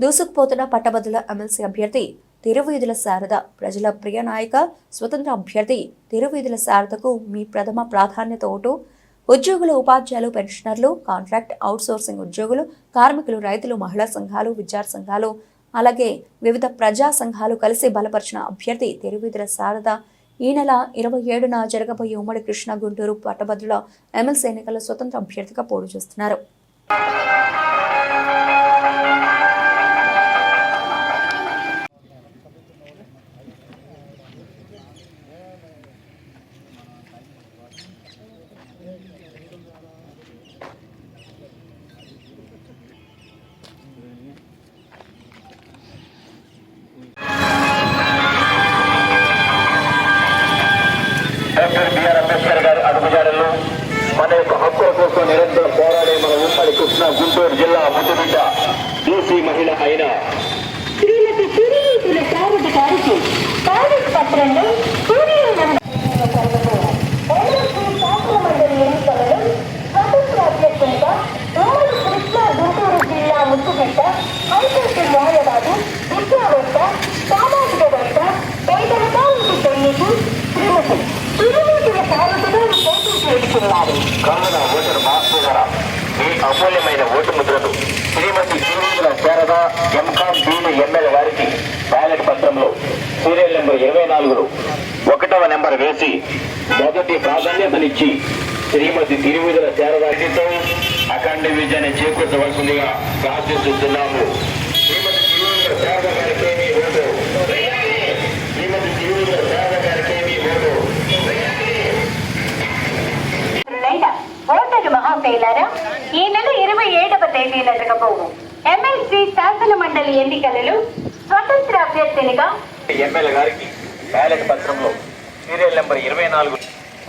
దూసుకుపోతున్న పట్టభద్రుల ఎమ్మెల్సీ అభ్యర్థి తిరువీధుల శారద ప్రజల ప్రియ నాయక స్వతంత్ర అభ్యర్థి తిరువీధుల శారదకు మీ ప్రథమ ప్రాధాన్యత ఓటు. ఉద్యోగులు ఉపాధ్యాయులు పెన్షనర్లు కాంట్రాక్ట్ అవుట్సోర్సింగ్ ఉద్యోగులు కార్మికులు రైతులు మహిళా సంఘాలు విద్యార్థి సంఘాలు అలాగే వివిధ ప్రజా సంఘాలు కలిసి బలపరిచిన అభ్యర్థి తిరువీధుల శారద. ఈ నెల ఇరవై ఏడున జరగబోయే ఉమ్మడి కృష్ణ గుంటూరు పట్టభద్రుల ఎమ్మెల్సీ ఎన్నికల స్వతంత్ర అభ్యర్థిగా పోటీ చేస్తున్నారు. గుంటూరు జిల్లా ముద్దుబిడ్డ బీసీ మహిళ అయిన శ్రీమతి తిరునీతుల శారద గారికి కాంగ్రెస్ పత్రంలో ముద్దుబిడ్డ హైకోర్టు న్యాయవాది విద్యావేత్త సామాజికవేత్త పేదరికానికి సైనికు శ్రీమతి శారద గారు పోటీ చేస్తున్నారు కావున ఓటర్ మాస్టర్ గారా మీ అమూల్యమైన ఓటు ముద్రలు శ్రీమతి తిరుమల శారద ఎంకామ్ బీలు ఎమ్మెల్యే వారికి బ్యాలెట్ పత్రంలో సీరియల్ నెంబర్ ఇరవై నాలుగులో ఒకటవ నెంబర్ వేసి మొదటి ప్రాధాన్యతనిచ్చి శ్రీమతి తిరువిధుల శారదాకితో అఖండ విజయాన్ని చేకూర్చవలసిందిగా ప్రార్థిస్తున్నాము. శ్రీమతి తిరువిధుల శారద మహాశైలారా ఈ నెల ఇరవై ఏడవ తేదీన జరగబోవు. ఎమ్మెల్సీ శాసన మండలి ఎన్నికలలో స్వతంత్ర అభ్యర్థినిగా ఎమ్మెల్యే గారికి బ్యాలెట్ పత్రంలో సీరియల్ నెంబర్ ఇరవై నాలుగు.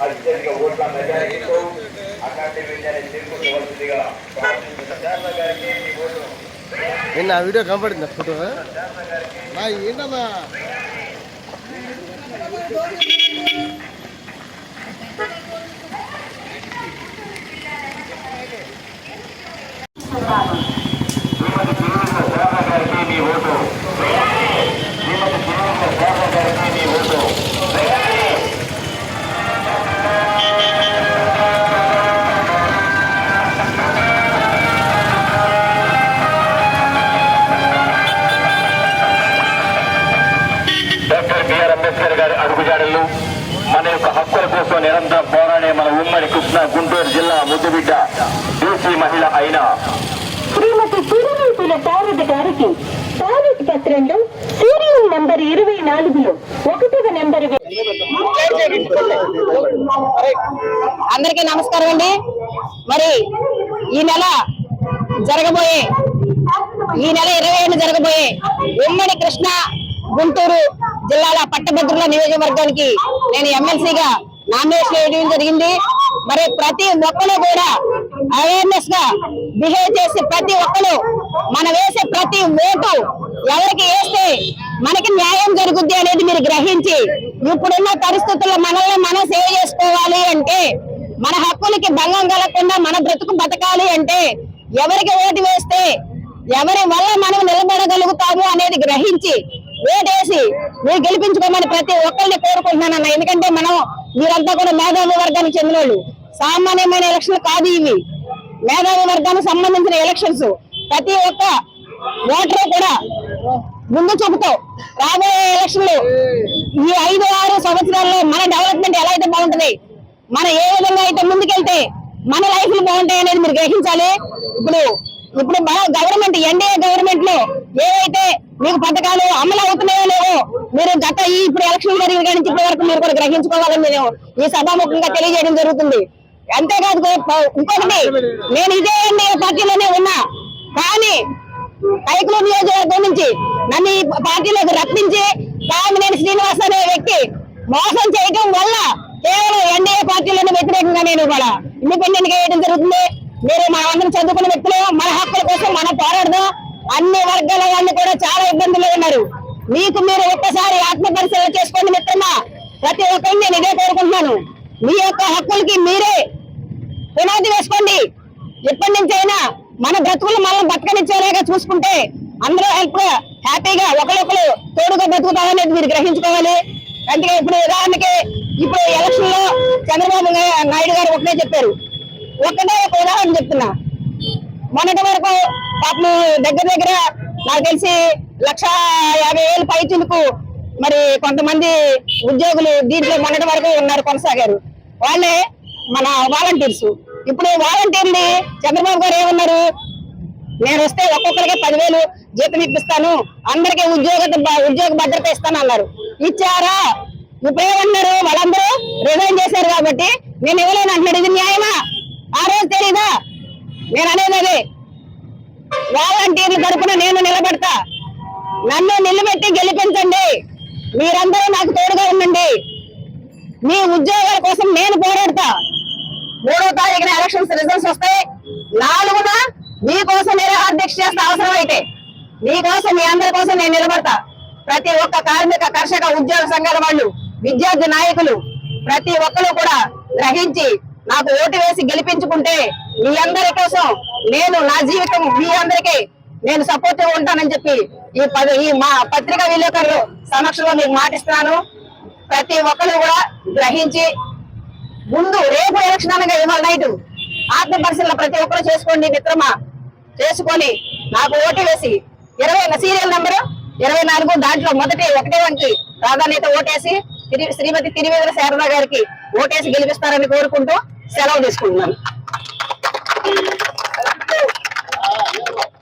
అత్యధిక ఓట్ల మెజారిటీతో అకాంటి విజయాన్ని చేకూర్చవలసిందిగా ప్రార్థిస్తున్న శారద గారికి మీ ఓటు నిన్న ఆ వీడియో కనపడింది ఫోటో. ఏంటన్నా శ్రీమతి తిరుమల శారద గారికి మీ ఓటు వేయండి. శ్రీమతి తిరుమల శారద గారికి మీ ఓటు వేయండి. డాక్టర్ బిఆర్ అంబేద్కర్ గారి అడుగుజాడల్లో మన యొక్క హక్కుల కోసం నిరంతరం పోరాడే మన ఉమ్మడి కృష్ణా గుంటూరు జిల్లా ముద్దుబిడ్డ బీసీ మహిళ అయిన శ్రీమతి తిరునీతుల శారద గారికి బ్యాలెట్ పత్రంలో సీరియల్ నంబర్ ఇరవై నాలుగులో ఒకటవ నెంబర్ అందరికీ నమస్కారం అండి. మరి ఈ నెల జరగబోయే ఈ నెల ఇరవై ఏడు జరగబోయే ఉమ్మడి కృష్ణ గుంటూరు జిల్లాల పట్టభద్రుల నియోజకవర్గానికి నేను ఎమ్మెల్సీగా నామినేషన్ వేయడం జరిగింది. మరి ప్రతి ఒక్కరు కూడా అవేర్నెస్గా బిహేవ్ చేసి ప్రతి ఒక్కరు మన వేసే ప్రతి ఓటు ఎవరికి వేస్తే మనకి న్యాయం జరుగుద్ది అనేది మీరు గ్రహించి ఇప్పుడున్న పరిస్థితుల్లో మనల్ని మనం సేవ్ చేసుకోవాలి అంటే మన హక్కులకి భంగం కలగకుండా మన బ్రతుకు బతకాలి అంటే ఎవరికి ఓటు వేస్తే ఎవరి వల్ల మనం నిలబడగలుగుతాము అనేది గ్రహించి ఓటేసి మీరు గెలిపించుకోమని ప్రతి ఒక్కరిని కోరుకుంటున్నానన్న. ఎందుకంటే మనం మీరంతా కూడా మేధావి వర్గానికి చెందిన వాళ్ళు సామాన్యమైన ఎలక్షన్ కాదు ఇవి. మేధావి వర్గానికి సంబంధించిన ఎలక్షన్స్. ప్రతి ఒక్క ఓటరు కూడా ముందు చూపుతో రాబోయే ఎలక్షన్లు ఈ ఐదు ఆరు సంవత్సరాల్లో మన డెవలప్మెంట్ ఎలా అయితే బాగుంటుంది మన ఏ విధంగా అయితే ముందుకెళ్తే మన లైఫ్లు బాగుంటాయి అనేది మీరు గ్రహించాలి. ఇప్పుడు ఇప్పుడు మన గవర్నమెంట్ ఎన్డీఏ గవర్నమెంట్లో ఏవైతే మీకు పథకాలు అమలు అవుతున్నాయో లేవో మీరు గత ఈ ఇప్పుడు ఎలక్షన్ జరిగిన నుంచి ఇప్పటి వరకు మీరు కూడా గ్రహించుకోవాలని నేను ఈ సభాముఖంగా తెలియజేయడం జరుగుతుంది. అంతేకాదు ఇంకొకటి నేను ఇదే పార్టీలోనే ఉన్నా. కానీ కైకులూరు నియోజకవర్గం నుంచి నన్ను ఈ పార్టీలోకి రప్పించి కామినేని శ్రీనివాస్ అనే వ్యక్తి మోసం చేయటం వల్ల కేవలం ఎన్డీఏ పార్టీలోనే వ్యతిరేకంగా నేను కూడా ఇండిపెండెంట్గా వేయడం జరుగుతుంది. మీరు మా అందరం చదువుకున్న వ్యక్తులు మన హక్కుల కోసం మనం పోరాడదాం. అన్ని వర్గాల వాళ్ళు కూడా చాలా ఇబ్బందులు ఉన్నారు. మీకు మీరు ఒక్కసారి ఆత్మ పరిశీలన చేసుకోండి మిత్రమా. ప్రతి ఒక్కరిని నేను ఇదే కోరుకుంటున్నాను. మీ యొక్క హక్కులకి మీరే పునాది వేసుకోండి. ఎప్పటి నుంచైనా అయినా మన బ్రతుకులు మనం బతకనిచ్చేలాగా చూసుకుంటే అందరూ హెల్ప్ హ్యాపీగా ఒకరికొకరు తోడుగా బతుకుతామనేది మీరు గ్రహించుకోవాలి. అందుకే ఇప్పుడు ఉదాహరణకి ఇప్పుడు ఎలక్షన్లో చంద్రబాబు నాయుడు గారు ఒకటే చెప్పారు. ఒకటే ఒక ఉదాహరణ చెప్తున్నా. మొన్నటి వరకు పాపం దగ్గర దగ్గర నాకు తెలిసి లక్ష యాభై వేలు పైచులకు మరి కొంతమంది ఉద్యోగులు దీంట్లో మొన్నటి వరకు ఉన్నారు కొనసాగారు. వాళ్ళే మన వాలంటీర్స్. ఇప్పుడు వాలంటీర్ని చంద్రబాబు గారు ఏమన్నారు? నేను వస్తే ఒక్కొక్కరికి పదివేలు జీతం ఇప్పిస్తాను అందరికీ ఉద్యోగ ఉద్యోగ భద్రత ఇస్తాను అన్నారు. ఇచ్చారా? ఇప్పుడు ఏమన్నారు వాళ్ళందరూ రిజైన్ చేశారు కాబట్టి నేను ఇవ్వలేను అంటున్నాడు. ఇది న్యాయమా? ఆ రోజు తెలీదా? నేను అనేది అదే వాలంటీర్ల తరపున నేను నిలబడతా. నన్ను నిలబెట్టి గెలిపించండి. మీరందరూ నాకు తోడుగా ఉండండి. మీ ఉద్యోగాల కోసం నేను పోరాడతా. తారీఖున ఎలక్షన్స్ రిజల్ట్స్ వస్తాయి. నాలుగున మీకోసం నేను అధ్యక్ష చేస్తా అవసరం అయితే మీకోసం మీ అందరి కోసం నేను నిలబడతా. ప్రతి ఒక్క కార్మిక కర్షక ఉద్యోగ సంఘాల వాళ్ళు విద్యార్థి నాయకులు ప్రతి ఒక్కరు కూడా గ్రహించి నాకు ఓటు వేసి గెలిపించుకుంటే మీ అందరి కోసం నేను నా జీవితం మీ అందరికీ నేను సపోర్ట్ ఉంటానని చెప్పి ఈ పద ఈ మా పత్రికా విలేకరులు సమక్షంలో మీకు మాటిస్తున్నాను. ప్రతి ఒక్కరు కూడా గ్రహించి ముందు రేపు ఎలక్షన్ అనగా ఇవాళ నైట్ ఆత్మ పరిశీలన ప్రతి ఒక్కరు చేసుకోండి మిత్రమా? చేసుకొని నాకు ఓటు వేసి ఇరవై సీరియల్ నెంబరు ఇరవై నాలుగు దాంట్లో మొదటి ఒకటే వంకి ప్రాధాన్యత ఓటేసి శ్రీమతి తిరువేదుల శారద గారికి ఓటేసి గెలిపిస్తారని కోరుకుంటూ సెలవు తీసుకుంటున్నాను.